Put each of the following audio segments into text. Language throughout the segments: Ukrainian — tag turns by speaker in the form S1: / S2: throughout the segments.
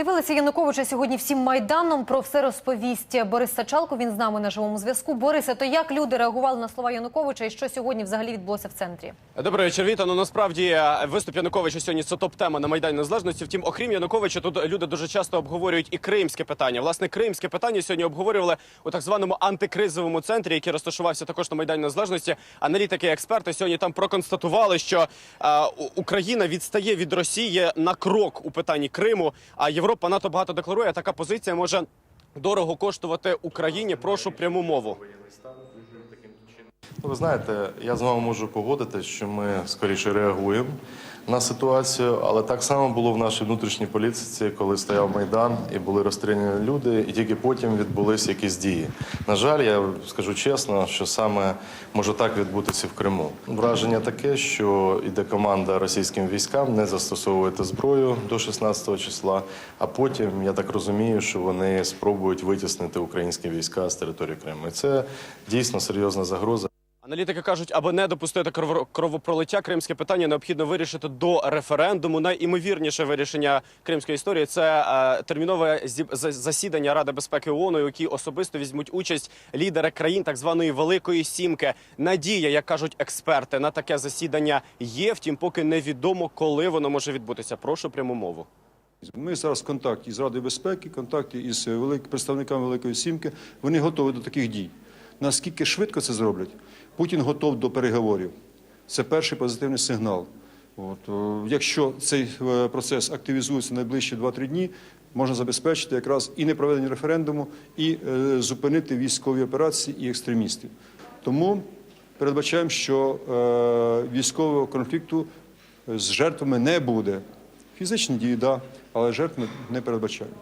S1: Дивилися Януковича сьогодні всім майданом. Про все розповість Борис Сачалко. Він з нами на живому зв'язку. Борисе, то як люди реагували на слова Януковича і що сьогодні взагалі відбулося в центрі?
S2: Добрий вечір, Віта. Ну насправді е, виступ Януковича сьогодні це топ-тема на Майдані Незалежності. Втім, окрім Януковича, тут люди дуже часто обговорюють і кримське питання. Власне, кримське питання сьогодні обговорювали у так званому антикризовому центрі, який розташувався також на Майдані Незалежності. Аналітики і експерти сьогодні там проконстатували, що е, Україна відстає від Росії на крок у питанні Криму. А Європа НАТО багато декларує. Така позиція може дорого коштувати Україні. Прошу пряму мову.
S3: Ну, Ви знаєте, я з вами можу погодитись, що ми скоріше реагуємо на ситуацію, але так само було в нашій внутрішній політиці, коли стояв майдан і були розстріляні люди, і тільки потім відбулися якісь дії. На жаль, я скажу чесно, що саме може так відбутися в Криму. Враження таке, що іде команда російським військам не застосовувати зброю до 16 числа, а потім я так розумію, що вони спробують витіснити українські війська з території Криму. І це дійсно серйозна загроза.
S2: Аналітики кажуть, аби не допустити кров- кровопролиття, кримське питання необхідно вирішити до референдуму. Найімовірніше вирішення кримської історії це е, термінове засідання Ради безпеки ООН, у якій особисто візьмуть участь лідери країн так званої Великої Сімки. Надія, як кажуть експерти, на таке засідання є. Втім, поки невідомо, коли воно може відбутися. Прошу пряму мову.
S4: Ми зараз в контакті з Радою безпеки, контакті із представниками Великої Сімки. Вони готові до таких дій. Наскільки швидко це зроблять? Путін готов до переговорів. Це перший позитивний сигнал. От, якщо цей е, процес активізується найближчі 2-3 дні, можна забезпечити якраз і непроведення референдуму, і е, зупинити військові операції і екстремістів. Тому передбачаємо, що е, військового конфлікту з жертвами не буде. Фізичні дії, да, але жертв не передбачаємо.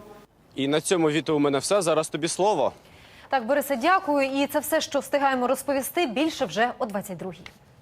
S2: І на цьому Віто, у мене все. Зараз тобі слово.
S1: Так, Борисе, дякую. І це все, що встигаємо розповісти. Більше вже о 22-й.